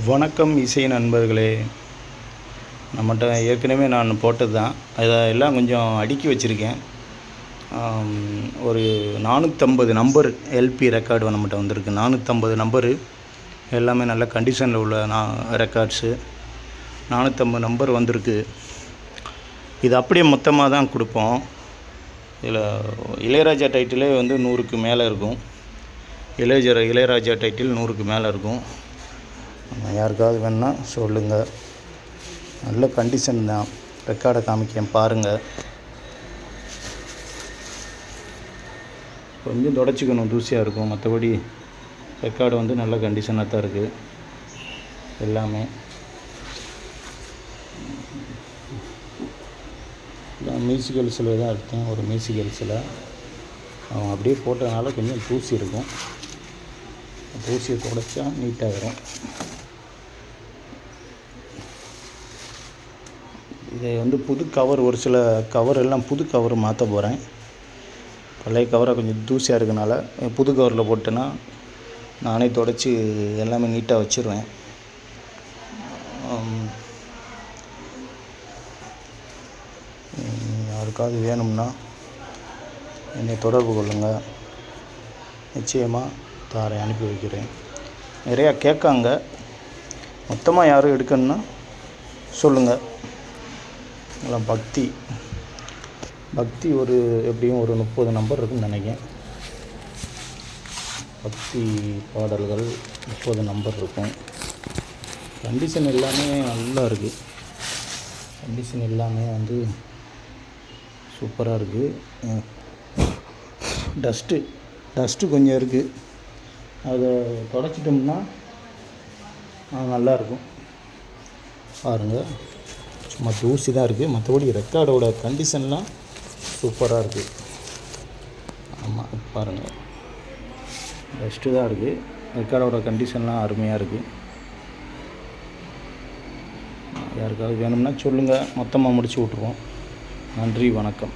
வணக்கம் இசை நண்பர்களே. நம்மகிட்ட ஏற்கனவே நான் போட்டது தான் அதை எல்லாம் கொஞ்சம் அடுக்கி வச்சுருக்கேன். ஒரு நானூற்றம்பது நம்பர் எல்பி ரெக்கார்டு நம்மகிட்ட வந்திருக்கு. நானூற்றம்பது நம்பரு. எல்லாமே நல்ல கண்டிஷனில் உள்ள நான் ரெக்கார்ட்ஸு நானூற்றம்பது நம்பர் வந்திருக்கு. இது அப்படியே மொத்தமாக தான் கொடுப்போம். இதில் இளையராஜா டைட்டிலே வந்து நூறுக்கு மேலே இருக்கும். இளையராஜா இளையராஜா டைட்டில் நூறுக்கு மேலே இருக்கும். யாருக்காவது வேணால் சொல்லுங்கள் நல்ல கண்டிஷன் தான். ரெக்கார்டை காமிக்கிறேன் பாருங்கள் கொஞ்சம் தொடச்சிக்கணும் தூசியாக இருக்கும். மற்றபடி ரெக்கார்டு வந்து நல்ல கண்டிஷனாக தான் இருக்குது எல்லாமே. மியூசிக்கல்ஸில் தான் எடுத்தேன். ஒரு மியூசிக்கல்ஸில் அவன் அப்படியே போட்டதுனால கொஞ்சம் தூசி இருக்கும். தூசியை தொடச்சா நீட்டாகிடும் இதை வந்து புது கவர் ஒரு சில கவர் எல்லாம் புது கவர் மாற்ற போகிறேன் பழைய கவரை கொஞ்சம் தூசியாக இருக்கனால புது கவரில் போட்டேன்னா நானே தொடச்சி எல்லாமே நீட்டாக வச்சுருவேன். யாருக்காவது வேணும்னா என்னை தொடர்பு கொள்ளுங்கள் நிச்சயமாக தாரை அனுப்பி வைக்கிறேன். நிறையா கேட்காங்க. மொத்தமாக யாரும் எடுக்கணும்னா சொல்லுங்கள் எல்லாம் பக்தி. பக்தி ஒரு எப்படியும் ஒரு முப்பது நம்பர் இருக்குன்னு நினைக்கிறேன். பக்தி பாடல்கள் முப்பது நம்பர் இருக்கும். கண்டிஷன் எல்லாமே நல்லா இருக்குது கண்டிஷன் எல்லாமே வந்து சூப்பராக இருக்குது டஸ்ட்டு டஸ்ட்டு கொஞ்சம் இருக்குது அதை தொடச்சிட்டோம்னா அது நல்லாயிருக்கும் பாருங்கள் சும்மா தூசி தான் இருக்குது மற்றபடி ரெக்கார்டோட கண்டிஷன்லாம் சூப்பராக இருக்குது ஆமாம் பாருங்கள் பெஸ்ட்டு தான் இருக்குது ரெக்கார்டோட கண்டிஷன்லாம் அருமையாக இருக்குது யாருக்காவது வேணும்னா சொல்லுங்கள் மொத்தமாக முடிச்சு விட்ருவோம் நன்றி வணக்கம்.